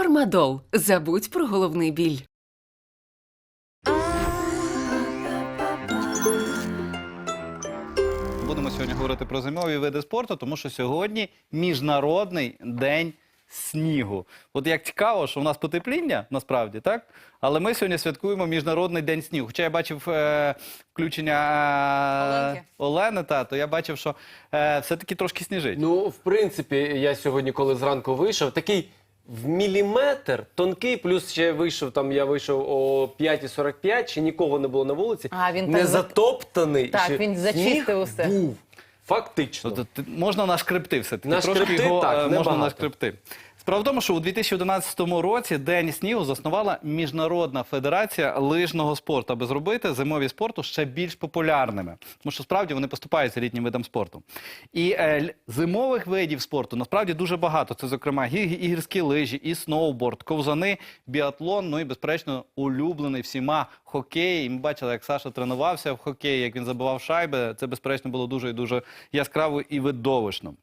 Фармадол. Забудь про головний біль. Будемо сьогодні говорити про зимові види спорту, тому що сьогодні міжнародний день снігу. От як цікаво, що у нас потепління насправді, так? Але ми сьогодні святкуємо міжнародний день снігу. Хоча я бачив е, включення е, Оленки. Олени, та, то я бачив, що е, все-таки трошки сніжить. Ну, в принципі, я сьогодні, коли зранку вийшов, такий в міліметр тонкий, плюс ще вийшов там, я вийшов о 5.45, ще нікого не було на вулиці. А, він не так за- затоптаний. Так, ще він зачистив сніг усе. Був. Фактично. Тобто ти- можна нашкребти все-таки. На Трошки його так, е, можна небагато. нашкребти. Справа в тому, що у 2011 році День снігу заснувала Міжнародна федерація лижного спорту, аби зробити зимові спорту ще більш популярними. Тому що справді вони поступаються літнім видам спорту. І е, зимових видів спорту насправді дуже багато. Це, зокрема, і гірські лижі, і сноуборд, ковзани, біатлон, ну і, безперечно, улюблений всіма хокей. І ми бачили, як Саша тренувався в хокеї, як він забивав шайби. Це, безперечно, було дуже і дуже яскраво і видовищно.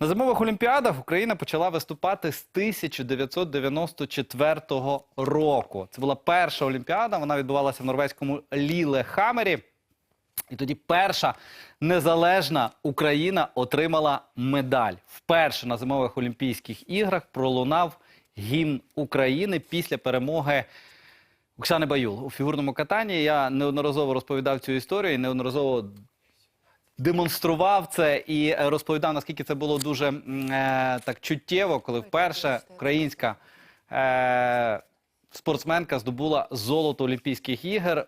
На зимових олімпіадах Україна почала виступати з 1994 року. Це була перша олімпіада. Вона відбувалася в норвезькому Лілехамері. І тоді перша незалежна Україна отримала медаль. Вперше на зимових Олімпійських іграх пролунав гімн України після перемоги Оксани Баюл у фігурному катанні. Я неодноразово розповідав цю історію і неодноразово демонстрував це і е, розповідав, наскільки це було дуже е, так чуттєво, коли вперше українська е, спортсменка здобула золото Олімпійських ігор.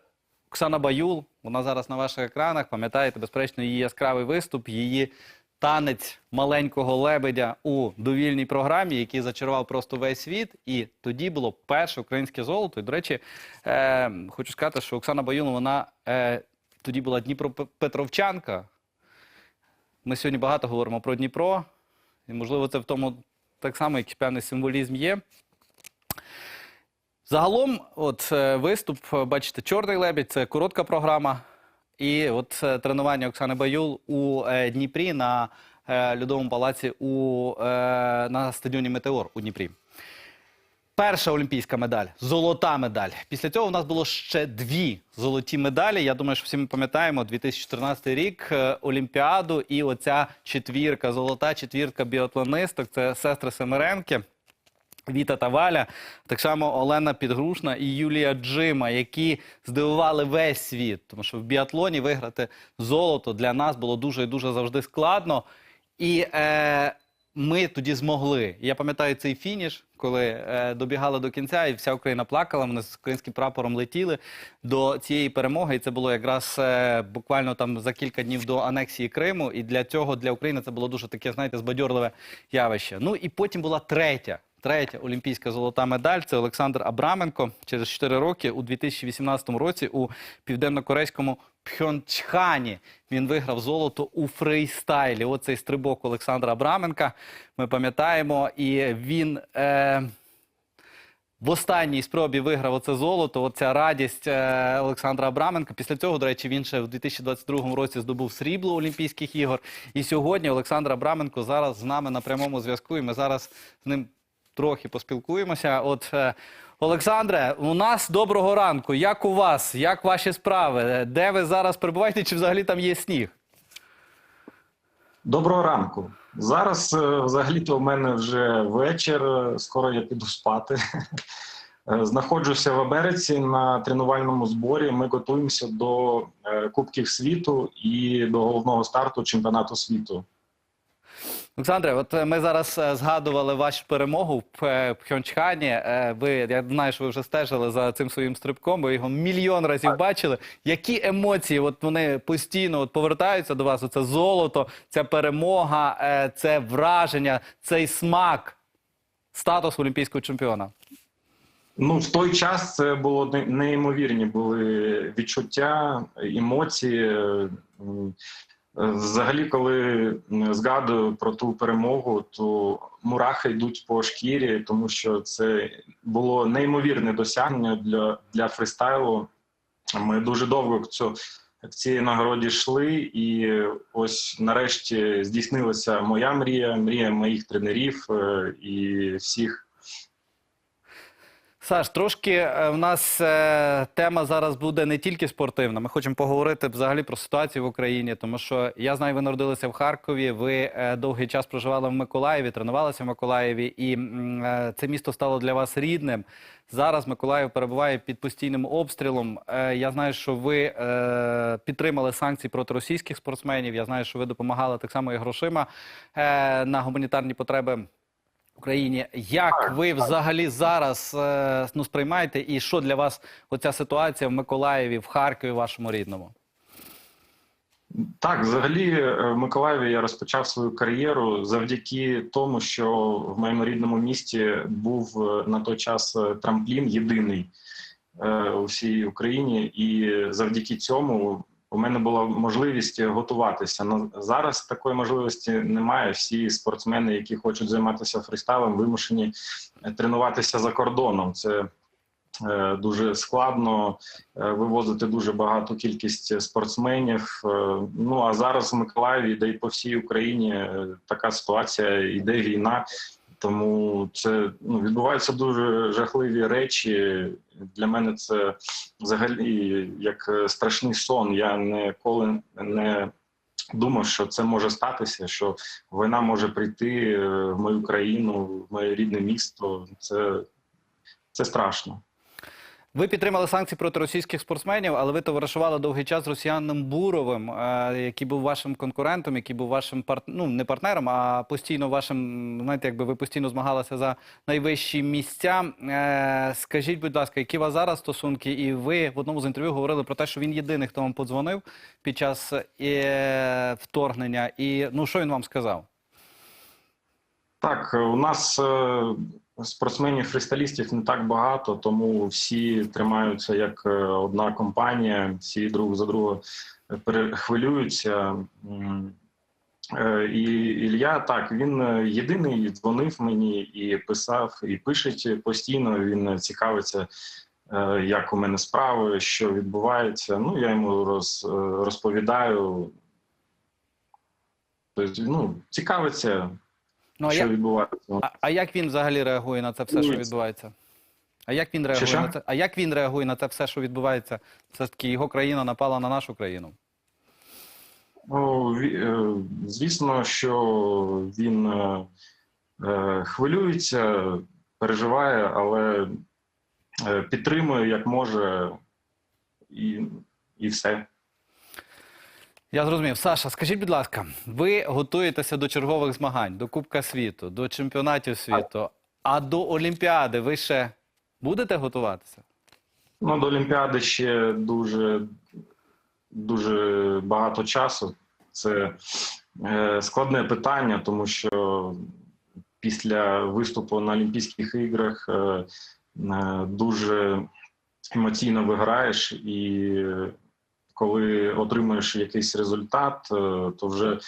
Оксана Баюл, вона зараз на ваших екранах. Пам'ятаєте, безперечно, її яскравий виступ, її танець маленького лебедя у довільній програмі, який зачарував просто весь світ. І тоді було перше українське золото. І, до речі, е, хочу сказати, що Оксана Баюл, вона е, тоді була Дніпропетровчанка. Ми сьогодні багато говоримо про Дніпро, і, можливо, це в тому так само якийсь певний символізм є. Загалом, от е, виступ, е, бачите, Чорний лебідь це коротка програма. І от е, тренування Оксани Баюл у Дніпрі на льодовому палаці у, на стадіоні Метеор у Дніпрі. Перша олімпійська медаль, золота медаль. Після цього у нас було ще дві золоті медалі. Я думаю, що всі ми пам'ятаємо 2014 рік, е, Олімпіаду і оця четвірка, золота четвірка біатлонисток. Це сестри Семеренки. Віта та Валя, так само Олена Підгрушна і Юлія Джима, які здивували весь світ. Тому що в біатлоні виграти золото для нас було дуже і дуже завжди складно. І е, ми тоді змогли. Я пам'ятаю цей фініш, коли е, добігали до кінця, і вся Україна плакала. Вони з українським прапором летіли до цієї перемоги. І це було якраз е, буквально там за кілька днів до анексії Криму. І для цього для України це було дуже таке, знаєте, збадьорливе явище. Ну і потім була третя. Третя олімпійська золота медаль це Олександр Абраменко. Через 4 роки у 2018 році у південно-корейському Пхьончхані він виграв золото у фрейстайлі. Оцей стрибок Олександра Абраменка. Ми пам'ятаємо, і він. Е... В останній спробі виграв оце золото, оця радість е, Олександра Абраменка. Після цього, до речі, він ще в 2022 році здобув срібло Олімпійських ігор. І сьогодні Олександр Абраменко зараз з нами на прямому зв'язку. І ми зараз з ним трохи поспілкуємося. От е, Олександре, у нас доброго ранку. Як у вас? Як ваші справи? Де ви зараз перебуваєте? Чи взагалі там є сніг? Доброго ранку. Зараз е, взагалі-то в мене вже вечір. е, Скоро я піду спати. Е, Знаходжуся в Америці на тренувальному зборі. Ми готуємося до Кубків світу і до головного старту чемпіонату світу. Олександре, от е, ми зараз е, згадували вашу перемогу в П- Пхьончхані. Е, Ви я знаю, що ви вже стежили за цим своїм стрибком. Ви його мільйон разів бачили. Які емоції? От вони постійно от повертаються до вас? Оце золото, ця перемога, е, це враження, цей смак, статус олімпійського чемпіона. Ну, в той час це було неймовірні були відчуття, емоції. Взагалі, коли згадую про ту перемогу, то мурахи йдуть по шкірі, тому що це було неймовірне досягнення для, для фристайлу. Ми дуже довго к цю- к цій нагороді йшли, і ось нарешті здійснилася моя мрія, мрія моїх тренерів е, і всіх Саш, трошки е, в нас е, тема зараз буде не тільки спортивна. Ми хочемо поговорити взагалі про ситуацію в Україні, тому що я знаю, ви народилися в Харкові. Ви е, довгий час проживали в Миколаєві, тренувалися в Миколаєві, і це місто стало для вас рідним. Зараз Миколаїв перебуває під постійним обстрілом. Я знаю, що ви підтримали санкції проти російських спортсменів. Я знаю, що ви допомагали так само і грошима на гуманітарні потреби. Україні. Як ви взагалі зараз е, ну, сприймаєте, і що для вас оця ситуація в Миколаєві, в Харкові, вашому рідному? Так, взагалі, е, в Миколаєві я розпочав свою кар'єру завдяки тому, що в моєму рідному місті був е, на той час трамплін єдиний у всій Україні, і завдяки цьому у мене була можливість готуватися. На зараз такої можливості немає. Всі спортсмени, які хочуть займатися фристайлом, вимушені е, тренуватися за кордоном. Це Е, Дуже складно е, вивозити дуже багату кількість спортсменів. Е, Ну а зараз в Миколаєві, де й по всій Україні е, така ситуація, йде війна. Тому це ну відбуваються дуже жахливі речі. Для мене це взагалі як е, страшний сон. Я ніколи не думав, що це може статися, що війна може прийти е, в мою країну, в моє рідне місто. Це, це страшно. Ви підтримали санкції проти російських спортсменів, але ви товаришували довгий час з росіяном Буровим, е, який був вашим конкурентом, який був вашим парт... ну, не партнером, а постійно вашим. Знаєте, якби ви постійно змагалися за найвищі місця. Е, Скажіть, будь ласка, які у вас зараз стосунки? І ви в одному з інтерв'ю говорили про те, що він єдиний, хто вам подзвонив під час е, вторгнення. І ну що він вам сказав? Так, у нас спортсменів фристайлістів не так багато, тому всі тримаються як е, одна компанія, всі друг за друга перехвилюються. Е, І Ілля так він е, єдиний дзвонив мені і писав, і пише постійно. Він цікавиться, як у мене справи, що відбувається. Ну я йому роз, розповідаю. Тобто, ну, цікавиться, Ну а що як, відбувається. а, а як він взагалі реагує на це все, що відбувається? А як він реагує що? на це? А як він реагує на це все, що відбувається? Все ж таки його країна напала на нашу країну. Ну, е, звісно, що він е, е, хвилюється, переживає, але підтримує як може, і, і все. Я зрозумів. Саша, скажіть, будь ласка, ви готуєтеся до чергових змагань, до Кубка світу, до чемпіонатів світу, а до Олімпіади ви ще будете готуватися? Ну, до Олімпіади ще дуже, дуже багато часу. Це е, складне питання, тому що після виступу на Олімпійських іграх е, е, дуже емоційно виграєш, і коли отримуєш якийсь результат, е, то вже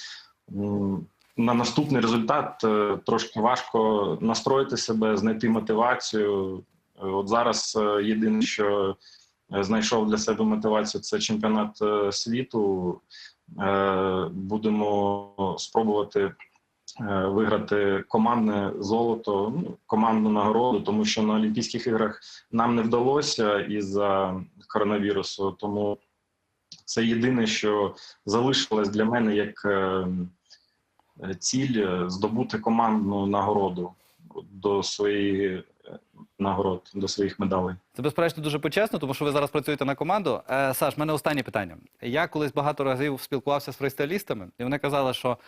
на наступний результат е, трошки важко настроїти себе, знайти мотивацію. Е, От зараз єдине, що знайшов для себе мотивацію, це чемпіонат світу. Будемо спробувати виграти командне золото, ну, командну нагороду, тому що на Олімпійських іграх нам не вдалося із-за коронавірусу. Тому це єдине, що залишилось для мене як е, е, ціль е, здобути командну нагороду до своєї нагород, до своїх медалей. Це безперечно дуже почесно, тому що ви зараз працюєте на команду. Саш, в мене останнє питання. Я колись багато разів спілкувався з фристайлістами, і вони казали, що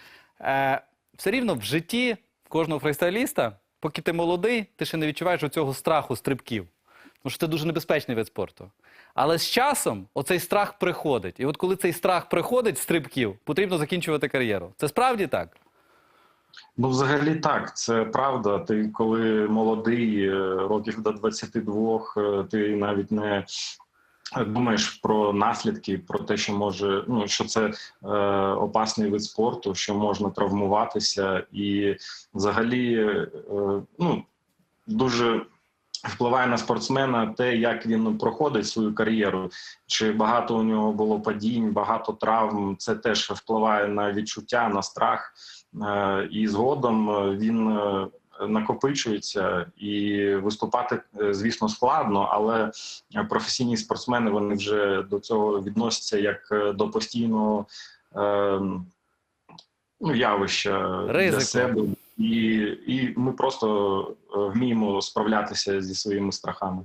все рівно в житті кожного фристайліста, поки ти молодий, ти ще не відчуваєш оцього страху стрибків. Тому що це дуже небезпечний вид спорту. Але з часом оцей страх приходить. І от коли цей страх приходить з стрибків, потрібно закінчувати кар'єру. Це справді так? Ну, взагалі так, це правда. Ти коли молодий, е, років до 22, е, ти навіть не думаєш про наслідки, про те, що може, ну що це е, опасний вид спорту, що можна травмуватися, і взагалі е, ну, дуже. Впливає на спортсмена те, як він проходить свою кар'єру, чи багато у нього було падінь, багато травм. Це теж впливає на відчуття, на страх. Е, І згодом е, він е, накопичується, і виступати, звісно, складно, але професійні спортсмени вони вже до цього відносяться як до постійного е, ну, явища Ризику. для себе, і, і ми просто е, вміємо справлятися зі своїми страхами.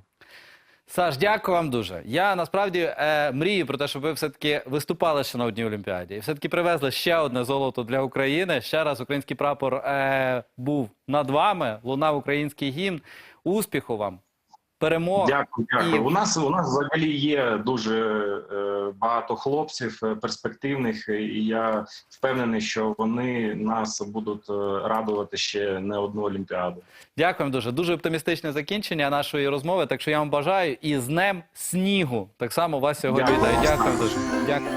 Саш, дякую вам дуже. Я насправді е, мрію про те, щоб ви все-таки виступали ще на одній Олімпіаді. І все-таки привезли ще одне золото для України. Ще раз український прапор е, був над вами, лунав український гімн. Успіху вам, перемог. Дякую, дякую. І- У нас у нас взагалі є дуже е, багато хлопців е, перспективних, е, і я впевнений, що вони нас будуть е, радувати ще не одну олімпіаду. Дякуємо дуже. Дуже оптимістичне закінчення нашої розмови. Так що я вам бажаю і з днем снігу. Так само вас сьогодні Дякую. вітаю. Дякую дуже. Дякую.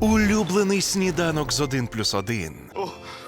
Улюблений сніданок з 1 плюс 1.